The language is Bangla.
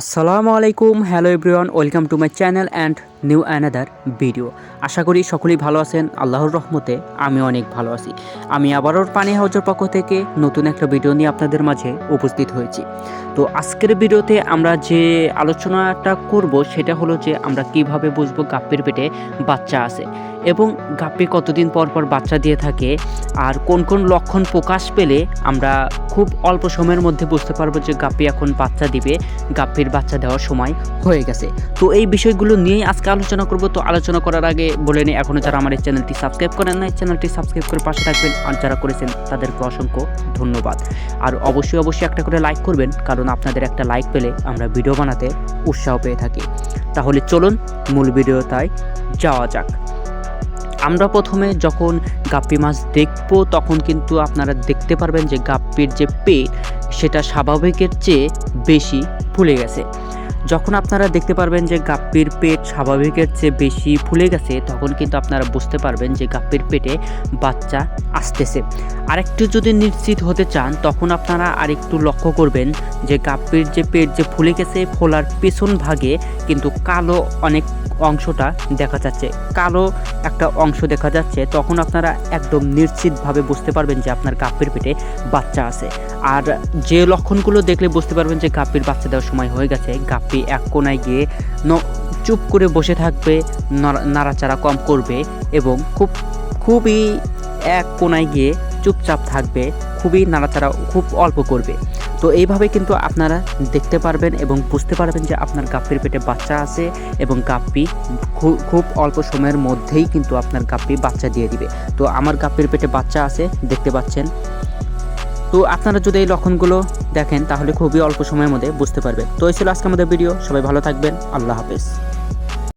আসসালামু আলাইকুম, hello everyone, welcome to my channel and new another video. আশা করি সকলেই ভালো আছেন, আল্লাহর রহমতে আমি অনেক ভালো আছি। আমি আবারও পানি হাউজের পক্ষ থেকে নতুন একটা ভিডিও নিয়ে আপনাদের মাঝে উপস্থিত হয়েছি। তো আজকের ভিডিওতে আমরা যে আলোচনাটা করব, সেটা হলো যে আমরা কীভাবে বুঝব গাপ্পির পেটে বাচ্চা আছে এবং গাপ্পি কতদিন পর পর বাচ্চা দিয়ে থাকে, আর কোন কোন লক্ষণ প্রকাশ পেলে আমরা খুব অল্প সময়ের মধ্যে বুঝতে পারব যে গাপ্পি এখন বাচ্চা দিবে, গাপ্পির বাচ্চা দেওয়ার সময় হয়ে গেছে। তো এই বিষয়গুলো নিয়েই আজকে আলোচনা করব। তো আলোচনা করার আগে বলে নিই এখনও যারা আমার এই চ্যানেলটি সাবস্ক্রাইব করেন না এই চ্যানেলটি সাবস্ক্রাইব করে পাশে থাকবেন। আর যারা করেছেন, তাদেরকে অসংখ্য ধন্যবাদ। আর অবশ্যই অবশ্যই একটা করে লাইক করবেন, কারণ আপনাদের একটা লাইক পেলে আমরা ভিডিও বানাতে উৎসাহ পেয়ে থাকি। তাহলে চলুন, মূল ভিডিওটায় যাওয়া যাক। আমরা প্রথমে যখন গাপ্পি মাছ দেখব, তখন কিন্তু আপনারা দেখতে পারবেন যে গাপ্পির যে পেট, সেটা স্বাভাবিকের চেয়ে বেশি ফুলে গেছে। যখন আপনারা দেখতে পারবেন যে গাপ্পির পেট স্বাভাবিকের চেয়ে বেশি ফুলে গেছে, তখন কিন্তু আপনারা বুঝতে পারবেন যে গাপ্পির পেটে বাচ্চা আসতেছে। আরেকটু যদি নিশ্চিত হতে চান, তখন আপনারা আরেকটু লক্ষ্য করবেন যে গাপ্পির যে পেট যে ফুলে গেছে, ফোলার পেছন ভাগে কিন্তু কালো অনেক অংশটা দেখা যাচ্ছে। কালো একটা অংশ দেখা যাচ্ছে। তখন আপনারা একদম নিশ্চিতভাবে বুঝতে পারবেন যে আপনার গাপ্পির পেটে বাচ্চা আছে। আর যে লক্ষণগুলো দেখলে বুঝতে পারবেন যে গাপ্পির বাচ্চা দেওয়ার সময় হয়ে গেছে গাপ্পি এক কোনায় গিয়ে চুপ করে বসে থাকবে, নড়া- নাড়াচাড়া কম করবে এবং খুব, খুবই এক কোনায় গিয়ে চুপচাপ থাকবে, খুবই নাড়াচাড়া, খুব অল্প করবে। তো এইভাবে কিন্তু আপনারা দেখতে পারবেন এবং বুঝতে পারবেন যে আপনার গাপ্পির পেটে বাচ্চা আছে এবং গাপ্পি খুব অল্প সময়ের মধ্যেই কিন্তু আপনার গাপ্পি বাচ্চা দিয়ে দিবে। তো আমার গাপ্পির পেটে বাচ্চা আছে, দেখতে পাচ্ছেন। তো আপনারা যদি এই লক্ষণগুলো দেখেন, তাহলে খুবই অল্প সময়ের মধ্যে বুঝতে পারবেন। তো এই ছিল আজকে আমাদের ভিডিও। সবাই ভালো থাকবেন। আল্লাহ হাফেজ।